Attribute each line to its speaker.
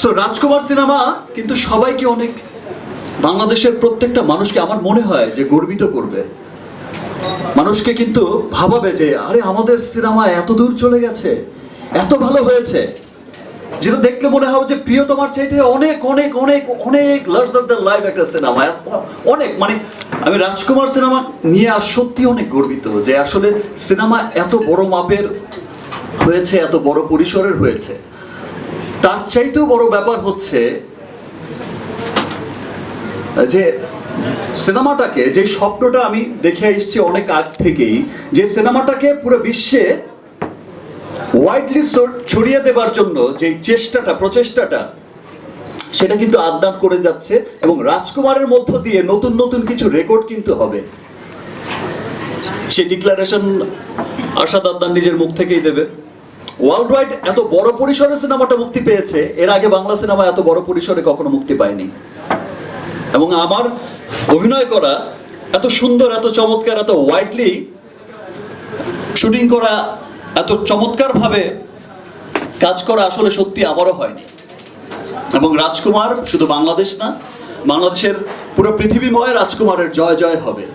Speaker 1: So রাজকুমার cinema কিন্তু সবাইকে অনেক, বাংলাদেশের প্রত্যেকটা মানুষকে আমার মনে হয় যে গর্বিত করবে। মানুষকে কিন্তু ভাবাবে যে, আরে আমাদের সিনেমা এত দূর চলে গেছে, এত ভালো হয়েছে। যেটা দেখলে মনে হবে যে প্রিয় তোমার চাইতে অনেক অনেক অনেক অনেক লার্জ অফ দ্য লাইফ একটা সিনেমা অনেক মানে আমি রাজকুমার সিনেমা নিয়ে আর সত্যি অনেক গর্বিত যে আসলে সিনেমা এত বড় মাপের হয়েছে, এত বড় পরিসরের হয়েছে। তার চাইতেও বড় ব্যাপার হচ্ছে যে সিনেমাটাকে, যে স্বপ্নটা আমি দেখে এসেছি অনেক আগ থেকেই, যে সিনেমাটাকে পুরো বিশ্বে ওয়াইডলি ছড়িয়ে দেবার জন্য যে চেষ্টাটা, প্রচেষ্টাটা, সেটা কিন্তু আদান করে যাচ্ছে এবং রাজকুমারের মধ্য দিয়ে নতুন নতুন কিছু রেকর্ড কিন্তু হবে। সেই ডিক্লারেশন আশাদ আদনান নিজের মুখ থেকেই দেবে। ওয়ার্ল্ড ওয়াইড এত বড় পরিসরে সিনেমাটা মুক্তি পেয়েছে, এর আগে বাংলা সিনেমা এত বড় পরিসরে কখনো মুক্তি পায়নি। এবং আমার অভিনয় করা এত সুন্দর, এত চমৎকার, এত ওয়াইডলি শুটিং করা, এত চমৎকারভাবে কাজ করা আসলে সত্যি আমারও হয়নি। এবং রাজকুমার শুধু বাংলাদেশ না, বাংলাদেশের পুরো পৃথিবীময় রাজকুমারের জয় জয় হবে।